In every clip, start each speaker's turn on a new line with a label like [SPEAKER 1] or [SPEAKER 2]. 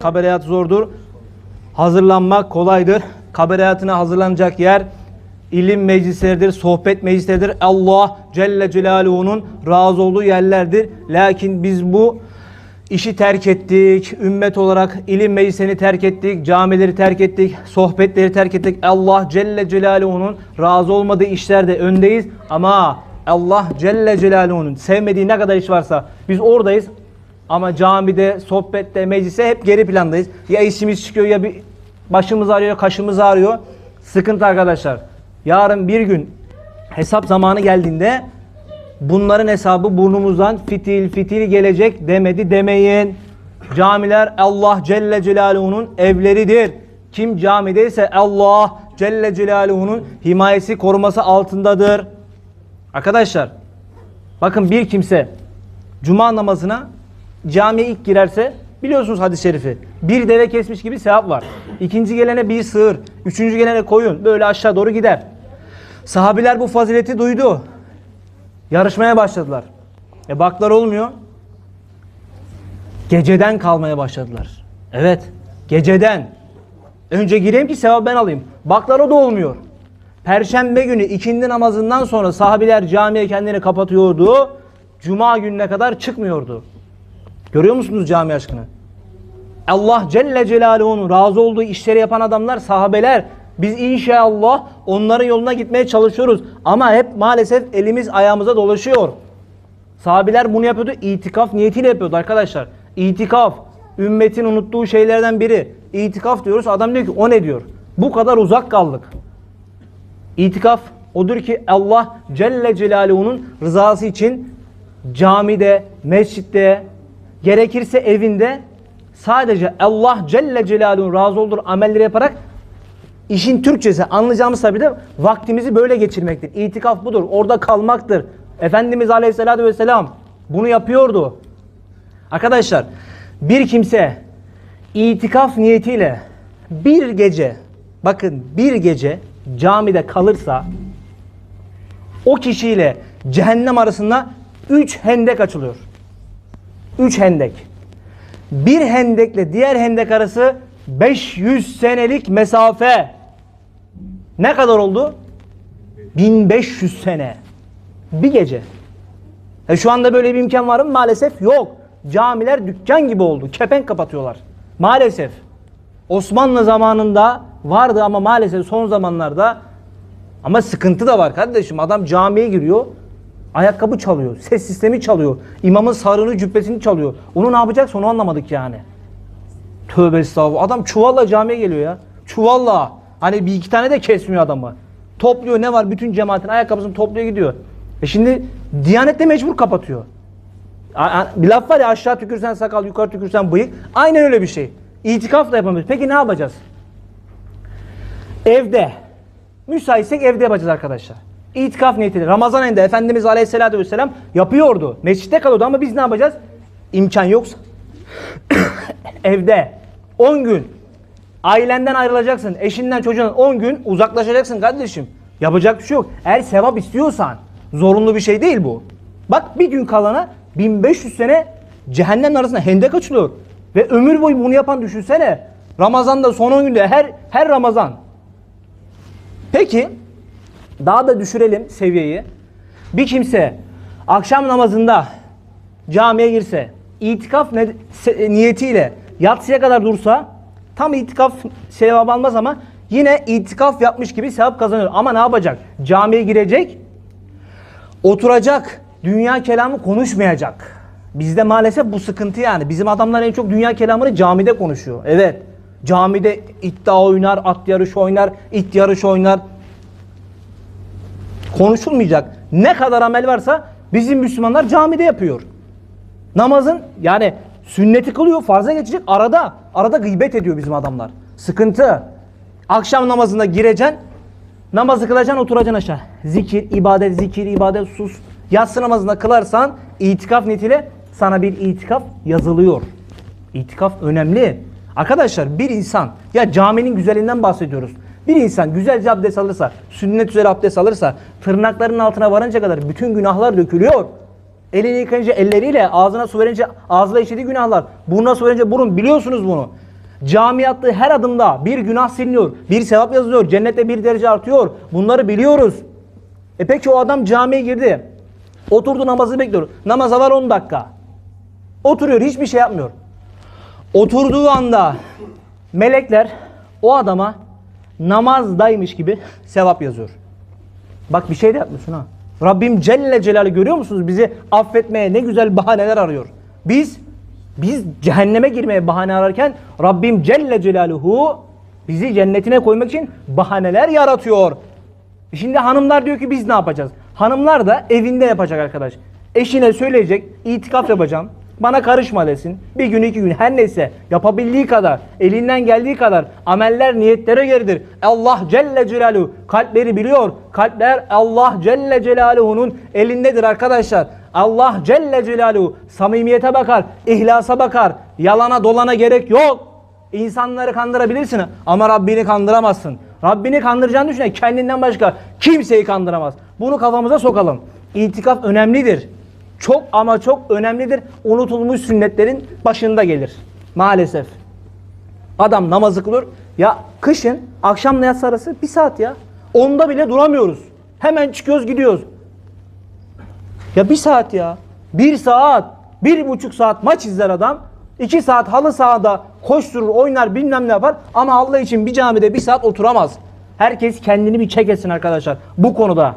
[SPEAKER 1] Kabir hayatı zordur. Hazırlanmak kolaydır. Kabir hayatına hazırlanacak yer ilim meclisleridir, sohbet meclisleridir. Allah Celle Celaluhu'nun razı olduğu yerlerdir. Lakin biz bu işi terk ettik. Ümmet olarak ilim meclislerini terk ettik. Camileri terk ettik. Sohbetleri terk ettik. Allah Celle Celaluhu'nun razı olmadığı işlerde öndeyiz. Ama Allah Celle Celaluhu'nun sevmediği ne kadar iş varsa biz oradayız. Ama camide, sohbette, meclise hep geri plandayız. Ya işimiz çıkıyor ya bir başımız ağrıyor, kaşımız ağrıyor. Sıkıntı arkadaşlar. Yarın bir gün hesap zamanı geldiğinde bunların hesabı burnumuzdan fitil fitil gelecek demedi demeyin. Camiler Allah Celle Celaluhu'nun evleridir. Kim camideyse Allah Celle Celaluhu'nun himayesi koruması altındadır. Arkadaşlar bakın bir kimse cuma namazına camiye ilk girerse biliyorsunuz hadis-i şerifi. Bir deve kesmiş gibi sevap var. İkinci gelene bir sığır, üçüncü gelene koyun. Böyle aşağı doğru gider. Sahabiler bu fazileti duydu. Yarışmaya başladılar. E baklar olmuyor. Geceden kalmaya başladılar. Evet, geceden. Önce gireyim ki sevap ben alayım. Baklar o da olmuyor. Perşembe günü ikindi namazından sonra sahabiler camiye kendini kapatıyordu. Cuma gününe kadar çıkmıyordu. Görüyor musunuz cami aşkını? Allah Celle Celaluhu'nun razı olduğu işleri yapan adamlar sahabeler. Biz inşallah onların yoluna gitmeye çalışıyoruz. Ama hep maalesef elimiz ayağımıza dolaşıyor. Sahabeler bunu yapıyordu. itikaf niyetiyle yapıyordu arkadaşlar. İtikaf. Ümmetin unuttuğu şeylerden biri. İtikaf diyoruz. Adam diyor ki o ne diyor? Bu kadar uzak kaldık. İtikaf odur ki Allah Celle Celaluhu'nun rızası için camide, mescitte, gerekirse evinde sadece Allah Celle Celaluhu'nun razı olduğu amelleri yaparak işin Türkçesi anlayacağımız tabi de vaktimizi böyle geçirmektir. İtikaf budur. Orada kalmaktır. Efendimiz Aleyhisselatü Vesselam bunu yapıyordu. Arkadaşlar bir kimse itikaf niyetiyle bir gece bakın bir gece camide kalırsa o kişiyle cehennem arasında üç hendek açılıyor. Üç hendek. Bir hendekle diğer hendek arası 500 senelik mesafe. Ne kadar oldu? 1500 sene. Bir gece. E şu anda böyle bir imkan var mı? Maalesef yok. Camiler dükkan gibi oldu. Kepenk kapatıyorlar. Maalesef. Osmanlı zamanında vardı ama maalesef son zamanlarda ama sıkıntı da var kardeşim. Adam camiye giriyor. Ayakkabı çalıyor. Ses sistemi çalıyor. İmamın sarığını cübbesini çalıyor. Onu ne yapacaksa onu anlamadık yani. Tövbe estağfurullah. Adam çuvalla camiye geliyor ya. Çuvalla. Hani bir iki tane de kesmiyor adamı. Topluyor ne var bütün cemaatin ayakkabısını topluyor gidiyor. E şimdi Diyanet de mecbur kapatıyor. Bir laf var ya aşağı tükürsen sakal yukarı tükürsen bıyık. Aynen öyle bir şey. İtikaf da yapamıyoruz. Peki ne yapacağız? Evde. Müsaitsek evde yapacağız arkadaşlar. İtikaf niyetiyle. Ramazan ayında Efendimiz Aleyhisselatü Vesselam yapıyordu. Mescitte kalıyordu ama biz ne yapacağız? İmkan yoksa. evde 10 gün ailenden ayrılacaksın. Eşinden çocuğundan 10 gün uzaklaşacaksın kardeşim. Yapacak bir şey yok. Eğer sevap istiyorsan zorunlu bir şey değil bu. Bak bir gün kalana 1500 sene cehennem arasında hendek açılıyor. Ve ömür boyu bunu yapan düşünsene. Ramazan'da son 10 günde her her Ramazan. Peki daha da düşürelim seviyeyi. Bir kimse akşam namazında camiye girse, itikaf ne- se- niyetiyle yatsıya kadar dursa tam itikaf sevap almaz ama yine itikaf yapmış gibi sevap kazanıyor. Ama ne yapacak? Camiye girecek, oturacak, dünya kelamı konuşmayacak. Bizde maalesef bu sıkıntı yani. Bizim adamlar en çok dünya kelamını camide konuşuyor. Evet. Camide iddia oynar, at yarışı oynar, it yarışı oynar konuşulmayacak ne kadar amel varsa bizim Müslümanlar camide yapıyor. Namazın yani sünneti kılıyor farza geçecek arada. Arada gıybet ediyor bizim adamlar. Sıkıntı. Akşam namazında gireceksin. Namazı kılacaksın oturacaksın aşağı. Zikir, ibadet, zikir, ibadet, sus. Yatsı namazında kılarsan itikaf niyetiyle sana bir itikaf yazılıyor. İtikaf önemli. Arkadaşlar bir insan ya caminin güzelinden bahsediyoruz. Bir insan güzelce abdest alırsa, sünnet üzere abdest alırsa tırnaklarının altına varınca kadar bütün günahlar dökülüyor. Elini yıkayınca elleriyle, ağzına su verince ağzına işlediği günahlar, burnuna su verince burun biliyorsunuz bunu. Cami attığı her adımda bir günah siliniyor, bir sevap yazılıyor, cennette bir derece artıyor. Bunları biliyoruz. E peki o adam camiye girdi. Oturdu namazı bekliyor. Namaza var 10 dakika. Oturuyor hiçbir şey yapmıyor. Oturduğu anda melekler o adama namazdaymış gibi sevap yazıyor. Bak bir şey de yapmıyorsun ha. Rabbim Celle Celaluhu görüyor musunuz? Bizi affetmeye ne güzel bahaneler arıyor. Biz biz cehenneme girmeye bahane ararken Rabbim Celle Celaluhu bizi cennetine koymak için bahaneler yaratıyor. Şimdi hanımlar diyor ki biz ne yapacağız? Hanımlar da evinde yapacak arkadaş. Eşine söyleyecek, itikaf yapacağım. Bana karışma desin. Bir gün iki gün her neyse yapabildiği kadar, elinden geldiği kadar ameller niyetlere göredir. Allah Celle Celaluhu kalpleri biliyor. Kalpler Allah Celle Celaluhu'nun elindedir arkadaşlar. Allah Celle Celaluhu samimiyete bakar, ihlasa bakar. Yalana dolana gerek yok. İnsanları kandırabilirsin ama Rabbini kandıramazsın. Rabbini kandıracağını düşünen kendinden başka kimseyi kandıramaz. Bunu kafamıza sokalım. İtikaf önemlidir. Çok ama çok önemlidir. Unutulmuş sünnetlerin başında gelir. Maalesef. Adam namazı kılıyor. Ya kışın akşamla yatsı arası bir saat ya. Onda bile duramıyoruz. Hemen çıkıyoruz gidiyoruz. Ya bir saat ya. Bir saat. Bir buçuk saat maç izler adam. iki saat halı sahada koşturur, oynar, bilmem ne yapar. Ama Allah için bir camide bir saat oturamaz. Herkes kendini bir çek etsin arkadaşlar bu konuda.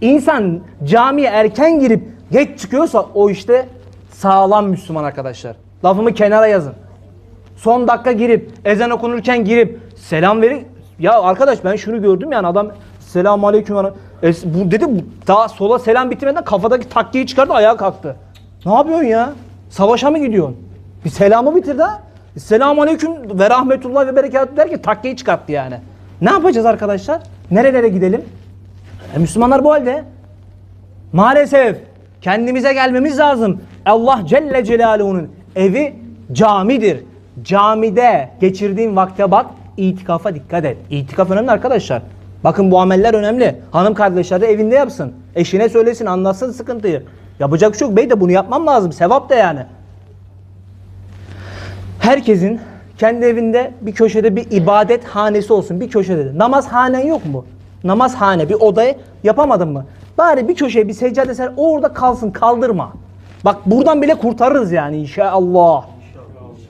[SPEAKER 1] İnsan camiye erken girip geç çıkıyorsa o işte sağlam Müslüman arkadaşlar. Lafımı kenara yazın. Son dakika girip ezan okunurken girip selam verip ya arkadaş ben şunu gördüm yani adam selamun aleyküm Es- bu dedi daha sola selam bitirmeden kafadaki takkiyi çıkardı ayağa kalktı. Ne yapıyorsun ya? Savaşa mı gidiyorsun? Bir selamı bitir de. Selamun aleyküm ve rahmetullah ve berekatü der ki takkiyi çıkarttı yani. Ne yapacağız arkadaşlar? Nerelere gidelim? E, Müslümanlar bu halde. Maalesef kendimize gelmemiz lazım. Allah Celle Celaluhu'nun evi camidir. Camide geçirdiğin vakte bak, itikafa dikkat et. İtikaf önemli arkadaşlar. Bakın bu ameller önemli. Hanım kardeşler de evinde yapsın. Eşine söylesin, anlatsın sıkıntıyı. Yapacak bir şey yok. Bey de bunu yapmam lazım. Sevap da yani. Herkesin kendi evinde bir köşede bir ibadet hanesi olsun. Bir köşede. Namaz hanen yok mu? Namaz hane bir odayı yapamadın mı? Bari bir köşeye bir seccade ser orada kalsın kaldırma. Bak buradan bile kurtarırız yani inşallah.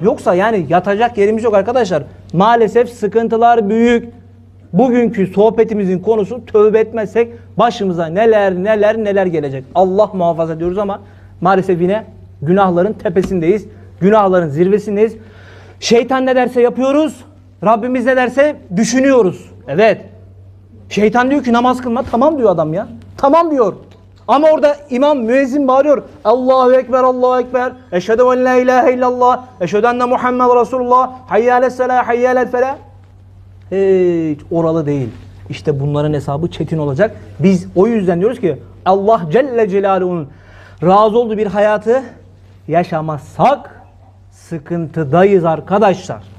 [SPEAKER 1] Yoksa yani yatacak yerimiz yok arkadaşlar. Maalesef sıkıntılar büyük. Bugünkü sohbetimizin konusu tövbe etmezsek başımıza neler neler neler gelecek. Allah muhafaza diyoruz ama maalesef yine günahların tepesindeyiz. Günahların zirvesindeyiz. Şeytan ne derse yapıyoruz. Rabbimiz ne derse düşünüyoruz. Evet. Şeytan diyor ki namaz kılma. Tamam diyor adam ya. Tamam diyor. Ama orada imam müezzin bağırıyor. Allahu Ekber, Allahu Ekber. Eşhedü en la ilahe illallah. Eşhedü enne Muhammed Resulullah. Hayyâle selâ, hayyâle felâ. Hiç oralı değil. İşte bunların hesabı çetin olacak. Biz o yüzden diyoruz ki Allah Celle Celaluhu'nun razı olduğu bir hayatı yaşamazsak sıkıntıdayız arkadaşlar.